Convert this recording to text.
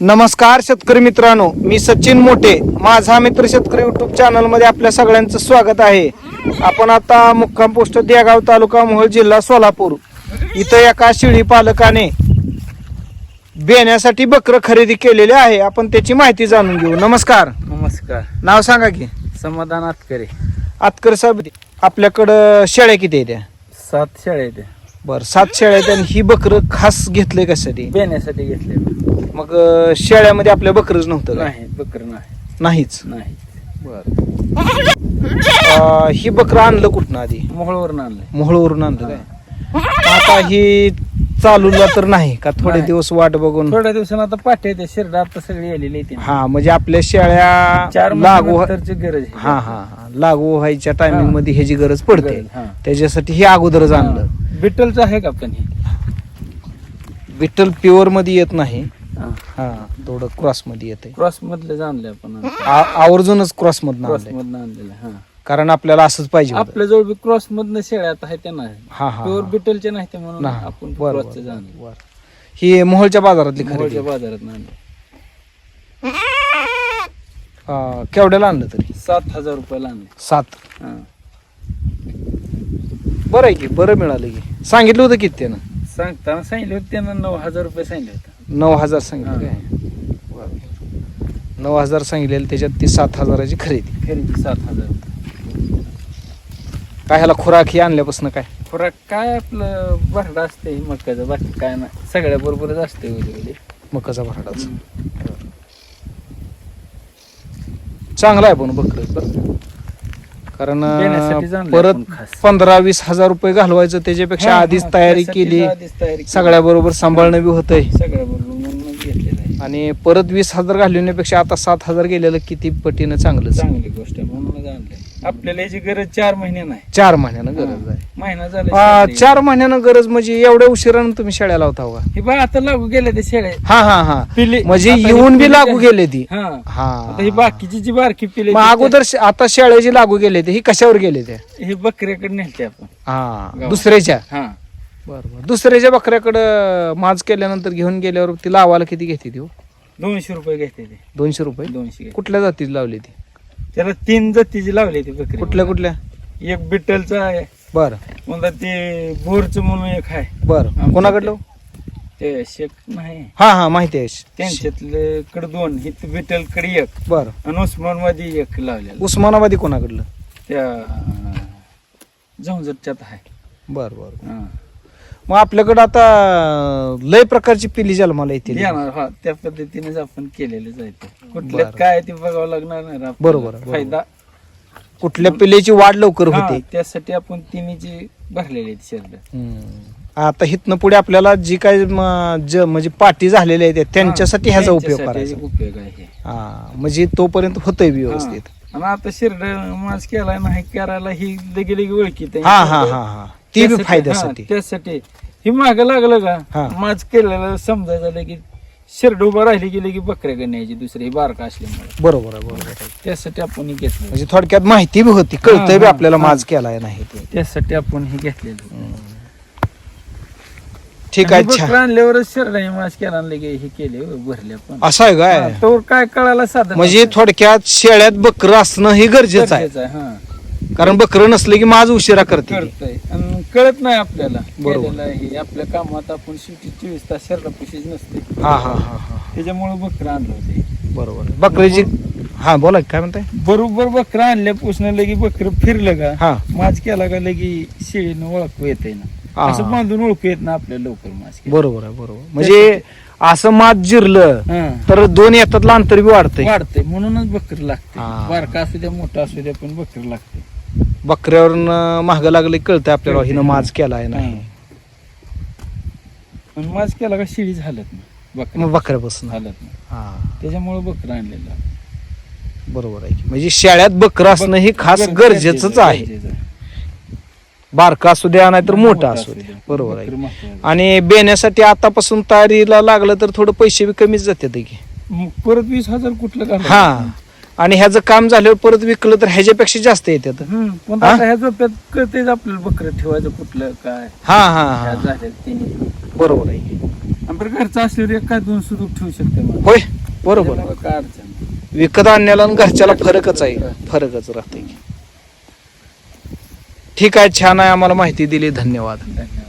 नमस्कार शेतकरी मित्रांनो मी सचिन मोठे. माझा मित्र शेतकरी युट्यूब चॅनलमध्ये आपल्या सगळ्यांचं स्वागत आहे. आपण आता मुक्काम पोस्ट देगाव तालुका मोहोळ जिल्हा सोलापूर. इथं एका शेळी पालकाने बेण्यासाठी बकर खरेदी केलेले आहे. आपण त्याची माहिती जाणून घेऊ. नमस्कार. नमस्कार. नाव सांगा की. समाधान आतकरे. आतकर साहेब आपल्याकडं शेळ्या किती आहेत त्या सात शाळा आहेत बरं सात शेळ्या आहेत आणि ही बकर खास घेतलंय कशासाठी? बेण्यासाठी घेतले मग अं, शेळ्यामध्ये आपल्या बकरच नव्हतं का? नाही बकर नाही. नाहीच? नाही. अं, ही बकरं आणलं कुठनं आधी? मोहळवरून आणलंय. मोहळवरून आणलं काय आता ही चालूला तर नाही का? थोडे नाही. दिवस वाट बघून. थोड्या दिवसानं आता पाठी येते शिरड आता सगळी आलेली येते हा म्हणजे आपल्या शेळ्या चार लागू लागू गरज आहे. हा हा हा. लागू व्हायच्या टायमिंग. मध्ये ह्याची गरज पडते. गरज, हा. त्याच्यासाठी हे अगोदरच आणलं. बिटलचं आहे का पण हे? विठ्ठल प्युअरमध्ये येत नाही. हा. थोडं क्रॉसमध्ये येते क्रॉस मधलं आणलंय आपण. आवर्जूनच क्रॉस मधनं क्रॉस आणलंय. मधनं आणलेलं हा. कारण आपल्याला असंच पाहिजे होतं. आपल्या जवळ क्रॉस मधनं शेळ्या आता आहे त्या नाही. हा हा प्युअर. बिटलचे नाही ते म्हणून नाही. आपण बरं, क्रॉसचं बरं, जाणलं. बरं. ही मोहोळच्या बाजारातली खरेदी मोहळच्या बाजारात आणलं. अं, केवढ्याला आणलं तरी? सात हजार रुपयाला आणले. सात. हा. बरं आहे की बरं मिळालं की. सांगितलं होतं किती त्यानं? सांगताना सांगितलं होतं त्यांना नऊ हजार रुपये सांगितले होते. नऊ हजार सांगितलं. काय? नऊ हजार सांगितलेलं त्याच्यात ती सात हजाराची खरेदी. खरेदी सात हजार. काय ह्याला खुराक ही आणल्यापासून काय? खुराक काय आपलं भरडा असते मकाचं बाकी काय नाही. सगळ्या बरोबरच असते मकाचा भराडाच चांगला आहे पण बकर. बरं. कारण अं, देण्यासाठीच आणलंय परत आपण खास. पंधरा वीस हजार रुपये घालवायचं त्याच्यापेक्षा हा, आधीच हा, तयारी केली. आधीच तयारी केली. सगळ्या बरोबर सांभाळणं बी होतंय. सगळ्या बरोबर म्हणूनच घेतलेलं आहे. आणि परत वीस हजार घालवण्यापेक्षा आता सात हजार गेलेलं किती पटीनं चांगलं चांगली गोष्ट आहे म्हणूनच आणलंय आपल्याला याची गरज चार महिने नाही. चार महिन्यानं गरज आहे. महिना झाला चार महिन्यानं गरज म्हणजे एवढ्या उशिरानं तुम्ही शेळ्या लावता हो का? हे बा आता लागू गेले ते शेळे हा हा हा. पिली म्हणजे आता ही येऊन बी पिली लागू आहे. गेले ती. हा. हा. आता ही बाकीची जी बारकी पिले मग अगोदर शे- आता शेळ्याची लागू गेले ते ही कशावर गेले ते? हे बकऱ्याकडे नेलते आपण. हा गावात. दुसऱ्याच्या? हा. बरोबर दुसऱ्याच्या बकऱ्याकडं माज केल्यानंतर घेऊन गेल्यावर ती लावायला किती घेते ती हो? दोनशे रुपये घेते ते. दोनशे रुपये? दोनशे घेते. कुठल्या जातीची लावली ती? त्याला तीन जातीची लावली ती बकरी. कुठल्या कुठल्या? एक बिटलचं आहे. बर. म्हणतात ते बोरचं म्हणून एक आहे. बर. आमच्या कोणाकडलं? ते शेक नाही. हा हा माहिती आहे. त्यांच्यातले कडे दोन ही बिटलकडे एक. बर. आणि उस्मानमध्ये एक लावलेलं. उस्मानाबादी कोणाकडलं? त्या झंझटच्यात आहे. बर बर. हा. मग आपल्याकडं आता लय प्रकारची पिली जन्माला येते येणार हा त्या पद्धतीनेच आपण केलेलं आहे ते कुठल्यात. काय ते बघावं लागणार नाही आपल्याला. बरोबर आहे, बरोबर. फायदा कुठल्या पिल्याची वाढ लवकर हा, होते त्यासाठी आपण तिन्हीची भरलेली आहेत हम्म. आता हिथनं पुढे आपल्याला जी काय म, ज- म्हणजे पाठी झालेल्या आहेत त्यांच्यासाठी ह्याचा उपयोग करायचा उपयोग आहे हे. हा म्हणजे तोपर्यंत होतंय व्यवस्थित हा. आणि आता शिरड मास केला नाही करायला ही लगे लगे ओळखीत आहे. हा हा हा हा ती बी फायद्यासाठी. हा, त्यासाठी. ही माग लागलं हा. का माज केलेलं समजायचं झालं की शिरड उभं राहिली गेली की बकऱ्या न्यायची दुसरी ही बारका असल्यामुळे. बरोबर आहे बरोबर आहे. त्यासाठी आपण हे घेतलं. म्हणजे थोडक्यात माहिती बी होती कळतंय हा, बी हा, आपल्याला हा. माज केलाय नाही ते. त्यासाठी आपण हे घेतलेलं. ठीक आहे बकरं छान आणल्यावरच शिरडा मास केला लगे हे केले हो, भरले आपण. असं आहे काय? हा, तर काय कळायला साधन म्हणजे नव्हतं. थोडक्यात शेळ्यात बकरं असणं हे गरजेचं आहे. गरजेचं आहे, हा. कारण बकरं नसलं की माज उशिरा करते ती. आणि कळत नाही आपल्याला बरोबर. केलेलं आहे हे. आपल्या कामात आपण शेवटी चोवीस तास शर्टा पुशीच नसते हा हा हा हा त्याच्यामुळे बकरं आणलं होते बरोबर. बकरीची हा बोला की, काय म्हणताय बरोबर बकरं आणल्यापासून लगी बकरं फिरलं का हा माज केला का लगी शेळीनं ओळखू येते ना हा. असं बांधून ओळखू येत ना आपल्या लवकर माज. बरोबर आहे बरोबर म्हणजे असं मात जिरलं. तर दोन येतातलं अंतर बी वाढतंय वाढते म्हणूनच बकर लागते हा. बारका असू द्या मोठा असू द्या पण बकर लागते बकऱ्यावरनं महाग लागलं कळतंय आपल्याला हिनं माज केलाय नाही. पण माज केला का शिळी झालत ना बकर मग बकऱ्यापासून. झालत ना हा. त्याच्यामुळे बकर आणलेलं. बरोबर आहे की. म्हणजे शेळ्यात बकरं असणं हे खास गरजेचंच आहे. गरजेचं आहे. बारका असू द्या नाहीतर मोठा असू द्या. बरोबर आहे आणि बेण्यासाठी आतापासून तयारीला लागलं तर थोडं पैसे बी कमीच जातात की. मग परत वीस हजार कुठलं? हा. आणि ह्याचं काम झाल्यावर परत विकलं तर ह्याच्यापेक्षा जास्त येतात हम्म. पण हा? आता ह्या झोप्यात कळतेच आपल्याला बकरं ठेवायचं कुठलं काय. हा हा ह्या हा तिने बरोबर आहे. आणि बरं घरचं असल्यावर एक काय दोन सुरू ठेवू शकते मला होय बरोबर. काय अडचण नाही. विकत आणण्याला आणि घरच्याला फरकच आहे फरकच राहते ठीक आहे छान आहे आम्हाला माहिती दिली धन्यवाद. धन्यवाद.